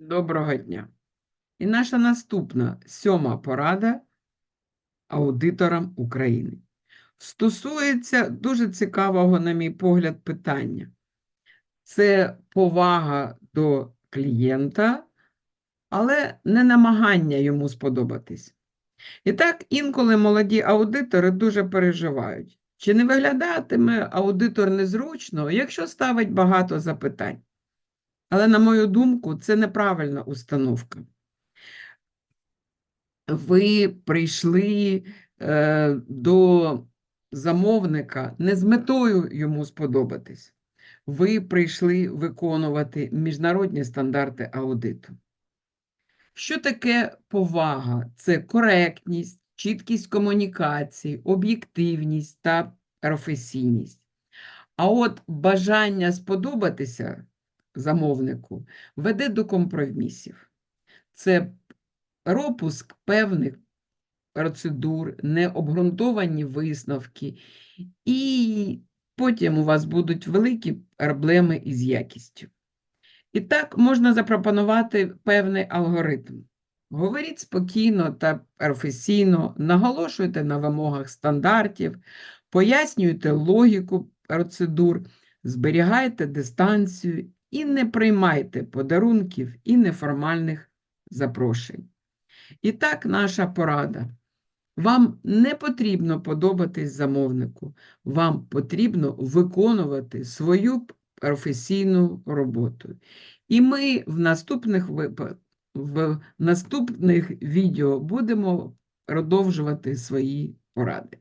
Доброго дня. І наша наступна сьома порада аудиторам України. Стосується дуже цікавого, на мій погляд, питання. Це повага до клієнта, але не намагання йому сподобатись. І так, інколи молоді аудитори дуже переживають, чи не виглядатиме аудитор незручно, якщо ставить багато запитань. Але, на мою думку, це неправильна установка. Ви прийшли е, до замовника не з метою йому сподобатись. Ви прийшли виконувати міжнародні стандарти аудиту. Що таке повага? Це коректність, чіткість комунікації, об'єктивність та професійність. А от бажання сподобатися замовнику веде до компромісів. Це пропуск певних процедур, необґрунтовані висновки, і потім у вас будуть великі проблеми із якістю. І так можна запропонувати певний алгоритм. Говоріть спокійно та професійно, наголошуйте на вимогах стандартів, пояснюйте логіку процедур, зберігайте дистанцію і не приймайте подарунків і неформальних запрошень. І так, наша порада. Вам не потрібно подобатись замовнику, вам потрібно виконувати свою професійну роботу. І ми в наступних в наступних відео будемо продовжувати свої поради.